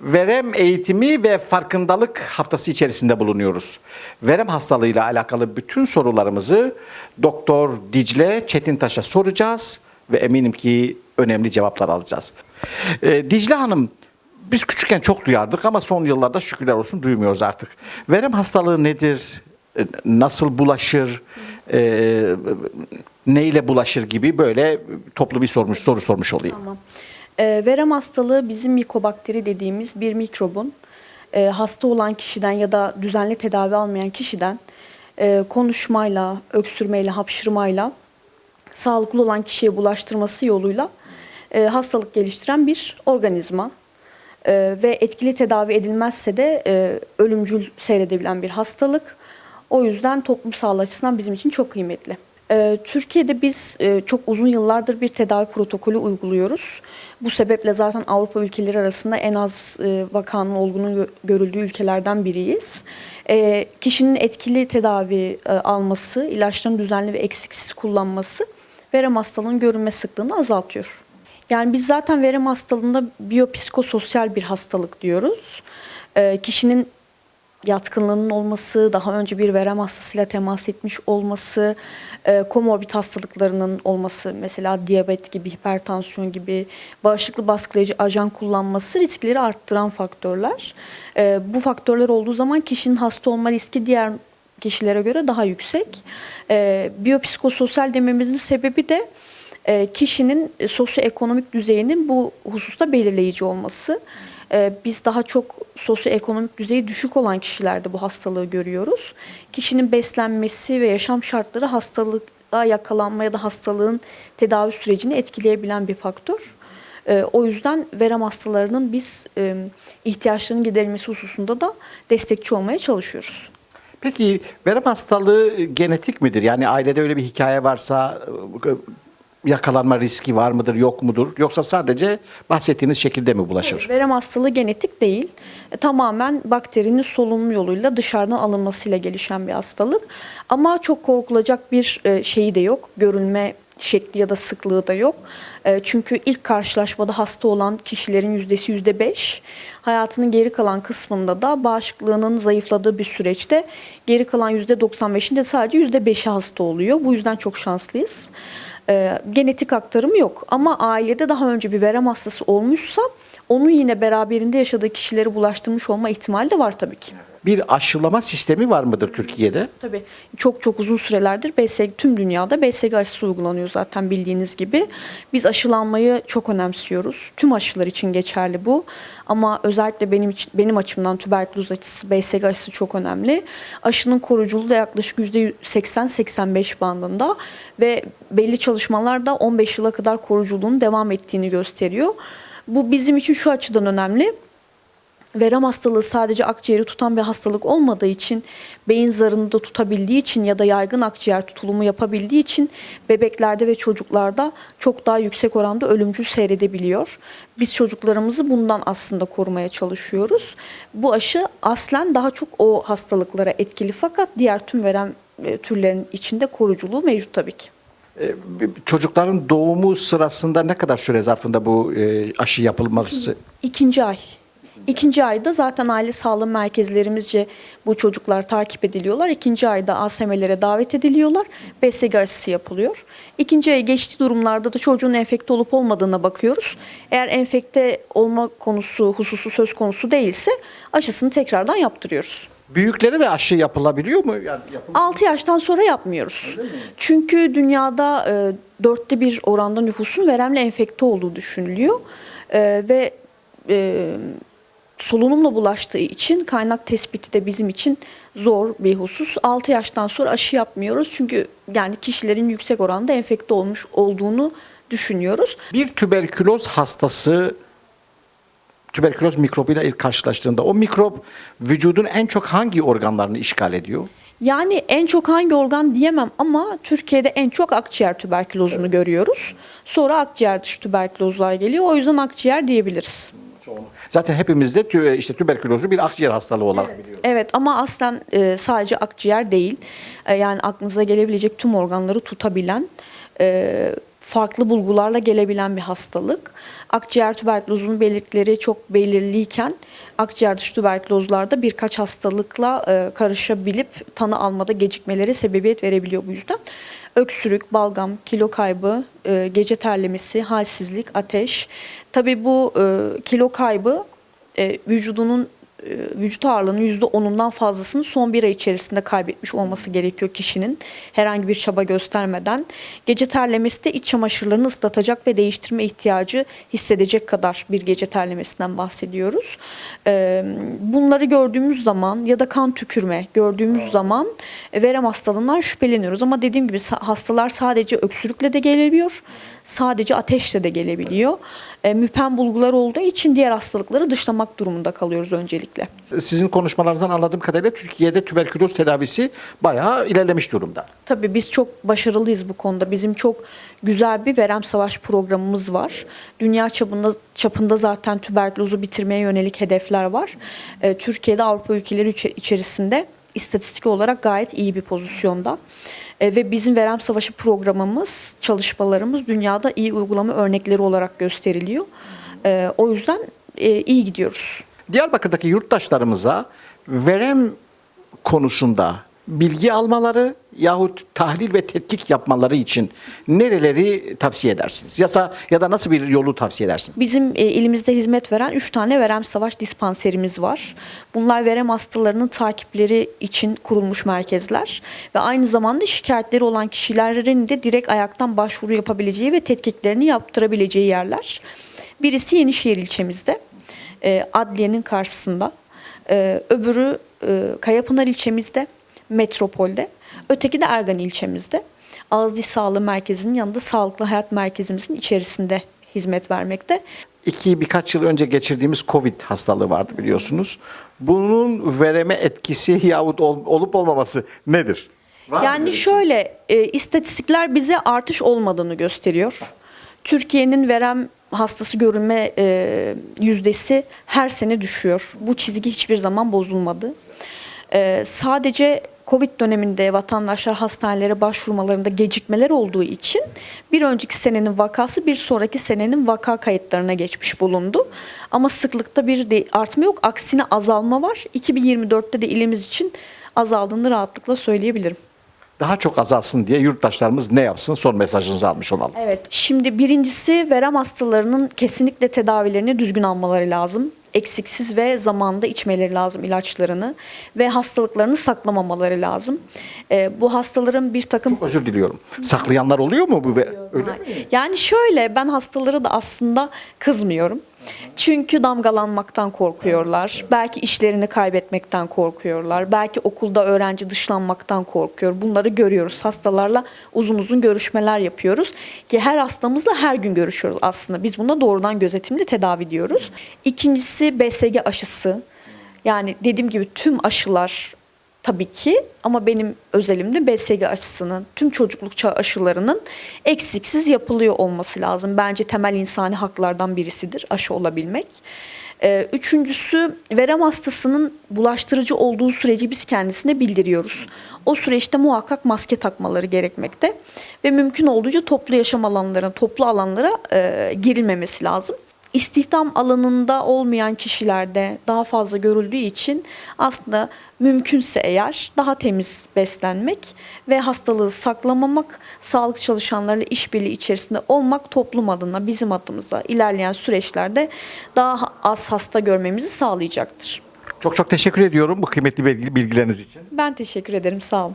Verem eğitimi ve farkındalık haftası içerisinde bulunuyoruz. Verem hastalığıyla alakalı bütün sorularımızı Doktor Dicle Çetintaş'a soracağız ve eminim ki önemli cevaplar alacağız. Ee, Dicle Hanım, biz küçükken çok duyardık ama son yıllarda şükürler olsun duymuyoruz artık. Verem hastalığı nedir? Ee, Nasıl bulaşır? Ee, neyle bulaşır gibi böyle toplu bir sormuş soru sormuş olayım. Tamam. Ee, verem hastalığı bizim mikobakteri dediğimiz bir mikrobun e, hasta olan kişiden ya da düzenli tedavi almayan kişiden e, konuşmayla, öksürmeyle, hapşırmayla sağlıklı olan kişiye bulaştırması yoluyla e, hastalık geliştiren bir organizma. E, ve etkili tedavi edilmezse de e, ölümcül seyredebilen bir hastalık. O yüzden toplum sağlığı açısından bizim için çok kıymetli. E, Türkiye'de biz e, çok uzun yıllardır bir tedavi protokolü uyguluyoruz. Bu sebeple zaten Avrupa ülkeleri arasında en az e, vakanın olgunun gö- görüldüğü ülkelerden biriyiz. E, kişinin etkili tedavi e, alması, ilaçların düzenli ve eksiksiz kullanması verem hastalığının görünme sıklığını azaltıyor. Yani biz zaten verem hastalığında biyopsikososyal bir hastalık diyoruz. Ee, kişinin yatkınlığının olması, daha önce bir verem hastasıyla temas etmiş olması, e, komorbid hastalıklarının olması, mesela diyabet gibi, hipertansiyon gibi, bağışıklık baskılayıcı ajan kullanması riskleri arttıran faktörler. E, bu faktörler olduğu zaman kişinin hasta olma riski diğer kişilere göre daha yüksek. E, biyopsikososyal dememizin sebebi de e, kişinin sosyoekonomik düzeyinin bu hususta belirleyici olması. E, Biz daha çok sosyoekonomik düzeyi düşük olan kişilerde bu hastalığı görüyoruz. Kişinin beslenmesi ve yaşam şartları hastalığa yakalanma ya da hastalığın tedavi sürecini etkileyebilen bir faktör. E, O yüzden verem hastalarının biz e, ihtiyaçlarının giderilmesi hususunda da destekçi olmaya çalışıyoruz. Peki verem hastalığı genetik midir? Yani ailede öyle bir hikaye varsa yakalanma riski var mıdır, yok mudur? Yoksa sadece bahsettiğiniz şekilde mi bulaşır? Verem hastalığı genetik değil. E, tamamen bakterinin solunum yoluyla dışarıdan alınmasıyla gelişen bir hastalık. Ama çok korkulacak bir e, şeyi de yok. Görülme şekli ya da sıklığı da yok. E, Çünkü ilk karşılaşmada hasta olan kişilerin yüzdesi yüzde beş. Hayatının geri kalan kısmında da bağışıklığının zayıfladığı bir süreçte geri kalan yüzde 95'inde sadece yüzde beşi hasta oluyor. Bu yüzden çok şanslıyız. E, genetik aktarımı yok. Ama ailede daha önce bir verem hastası olmuşsa onun yine beraberinde yaşadığı kişileri bulaştırmış olma ihtimali de var tabii ki. Bir aşılama sistemi var mıdır Türkiye'de? Tabii çok çok uzun sürelerdir BSG tüm dünyada BSG aşısı uygulanıyor zaten bildiğiniz gibi. Biz aşılanmayı çok önemsiyoruz. Tüm aşılar için geçerli bu. Ama özellikle benim için, benim açımdan tüberküloz aşısı, BSG aşısı çok önemli. Aşının koruyuculuğu da yaklaşık %80-85 bandında ve belli çalışmalar da 15 yıla kadar koruyuculuğun devam ettiğini gösteriyor. Bu bizim için şu açıdan önemli. Verem hastalığı sadece akciğeri tutan bir hastalık olmadığı için, beyin zarını da tutabildiği için ya da yaygın akciğer tutulumu yapabildiği için bebeklerde ve çocuklarda çok daha yüksek oranda ölümcül seyredebiliyor. Biz çocuklarımızı bundan aslında korumaya çalışıyoruz. Bu aşı aslen daha çok o hastalıklara etkili fakat diğer tüm verem e, türlerin içinde koruyuculuğu mevcut tabii ki. Ee, Çocukların doğumu sırasında ne kadar süre zarfında bu e, aşı yapılması? İkinci ay. İkinci ayda zaten aile sağlığı merkezlerimizce bu çocuklar takip ediliyorlar. İkinci ayda ASM'lere davet ediliyorlar. BSG aşısı yapılıyor. İkinci ayı geçtiği durumlarda da çocuğun enfekte olup olmadığına bakıyoruz. Eğer enfekte olma konusu, hususu söz konusu değilse aşısını tekrardan yaptırıyoruz. Büyüklere de aşı yapılabiliyor mu? Yani yapıl- 6 yaştan sonra yapmıyoruz. Çünkü dünyada e, dörtte bir oranda nüfusun veremle enfekte olduğu düşünülüyor. E, ve e, solunumla bulaştığı için kaynak tespiti de bizim için zor bir husus. 6 yaştan sonra aşı yapmıyoruz. Çünkü yani kişilerin yüksek oranda enfekte olmuş olduğunu düşünüyoruz. Bir tüberküloz hastası tüberküloz mikrobuyla ilk karşılaştığında o mikrop vücudun en çok hangi organlarını işgal ediyor? Yani en çok hangi organ diyemem ama Türkiye'de en çok akciğer tüberkülozunu görüyoruz. Sonra akciğer dışı tüberkülozlar geliyor. O yüzden akciğer diyebiliriz. Zaten hepimizde tü- işte tüberkülozu bir akciğer hastalığı olarak biliyoruz. Evet ama aslen e, sadece akciğer değil. E, yani aklınıza gelebilecek tüm organları tutabilen, e, farklı bulgularla gelebilen bir hastalık. Akciğer tüberkülozunun belirtileri çok belirliyken akciğer dışı tüberkülozlarda birkaç hastalıkla e, karışabilip tanı almada gecikmelere sebebiyet verebiliyor bu yüzden. Öksürük, balgam, kilo kaybı, e, gece terlemesi, halsizlik, ateş. Tabii bu e, kilo kaybı vücudunun vücut ağırlığının %10'undan fazlasını son bir ay içerisinde kaybetmiş olması gerekiyor kişinin herhangi bir çaba göstermeden. Gece terlemesi de iç çamaşırlarını ıslatacak ve değiştirme ihtiyacı hissedecek kadar bir gece terlemesinden bahsediyoruz. E, Bunları gördüğümüz zaman ya da kan tükürme gördüğümüz zaman e, verem hastalığından şüpheleniyoruz. Ama dediğim gibi hastalar sadece öksürükle de gelebiliyor, sadece ateşle de gelebiliyor. E, müpem bulgular olduğu için diğer hastalıkları dışlamak durumunda kalıyoruz öncelikle. Sizin konuşmalarınızdan anladığım kadarıyla Türkiye'de tüberküloz tedavisi bayağı ilerlemiş durumda. Tabii biz çok başarılıyız bu konuda. Bizim çok güzel bir verem savaş programımız var. Dünya çapında çapında zaten tüberkülozu bitirmeye yönelik hedefler var. Ee, Türkiye'de Avrupa ülkeleri içe- içerisinde istatistik olarak gayet iyi bir pozisyonda. Ee, ve bizim verem savaşı programımız, çalışmalarımız dünyada iyi uygulama örnekleri olarak gösteriliyor. Ee, o yüzden e, iyi gidiyoruz. Diyarbakır'daki yurttaşlarımıza verem konusunda bilgi almaları yahut tahlil ve tetkik yapmaları için nereleri tavsiye edersiniz? Ya da, ya da nasıl bir yolu tavsiye edersiniz? Bizim e, ilimizde hizmet veren 3 tane verem savaş dispanserimiz var. Bunlar verem hastalarının takipleri için kurulmuş merkezler ve aynı zamanda şikayetleri olan kişilerin de direkt ayaktan başvuru yapabileceği ve tetkiklerini yaptırabileceği yerler. Birisi Yenişehir ilçemizde, e, adliyenin karşısında. E, öbürü e, Kayapınar ilçemizde, metropolde. Öteki de Ergan ilçemizde. Ağız Diş Sağlığı Merkezi'nin yanında Sağlıklı Hayat Merkezimizin içerisinde hizmet vermekte. İki birkaç yıl önce geçirdiğimiz Covid hastalığı vardı biliyorsunuz. Bunun vereme etkisi yahut ol- olup olmaması nedir? Var yani şey? şöyle e, istatistikler bize artış olmadığını gösteriyor. Türkiye'nin verem hastası görülme e, yüzdesi her sene düşüyor. Bu çizgi hiçbir zaman bozulmadı. E, sadece Covid döneminde vatandaşlar hastanelere başvurmalarında gecikmeler olduğu için bir önceki senenin vakası bir sonraki senenin vaka kayıtlarına geçmiş bulundu. Ama sıklıkta bir de artma yok. Aksine azalma var. 2024'te de ilimiz için azaldığını rahatlıkla söyleyebilirim. Daha çok azalsın diye yurttaşlarımız ne yapsın? Son mesajınızı almış olalım. Evet. Şimdi birincisi verem hastalarının kesinlikle tedavilerini düzgün almaları lazım. Eksiksiz ve zamanda içmeleri lazım ilaçlarını ve hastalıklarını saklamamaları lazım. Ee, bu hastaların bir takım Çok özür diliyorum. Saklayanlar oluyor mu bu? Öyle mi? yani şöyle ben hastalara da aslında kızmıyorum. Çünkü damgalanmaktan korkuyorlar. Belki işlerini kaybetmekten korkuyorlar. Belki okulda öğrenci dışlanmaktan korkuyor. Bunları görüyoruz. Hastalarla uzun uzun görüşmeler yapıyoruz. Ki her hastamızla her gün görüşüyoruz aslında. Biz buna doğrudan gözetimli tedavi diyoruz. İkincisi BSG aşısı. Yani dediğim gibi tüm aşılar tabii ki ama benim özelimde BSG aşısının, tüm çocukluk çağı aşılarının eksiksiz yapılıyor olması lazım. Bence temel insani haklardan birisidir aşı olabilmek. Ee, Üçüncüsü verem hastasının bulaştırıcı olduğu süreci biz kendisine bildiriyoruz. O süreçte muhakkak maske takmaları gerekmekte ve mümkün olduğunca toplu yaşam alanlarına, toplu alanlara e, girilmemesi lazım. İstihdam alanında olmayan kişilerde daha fazla görüldüğü için aslında mümkünse eğer daha temiz beslenmek ve hastalığı saklamamak, sağlık çalışanlarıyla işbirliği içerisinde olmak toplum adına bizim adımıza ilerleyen süreçlerde daha az hasta görmemizi sağlayacaktır. Çok çok teşekkür ediyorum bu kıymetli bilgi- bilgileriniz için. Ben teşekkür ederim. Sağ olun.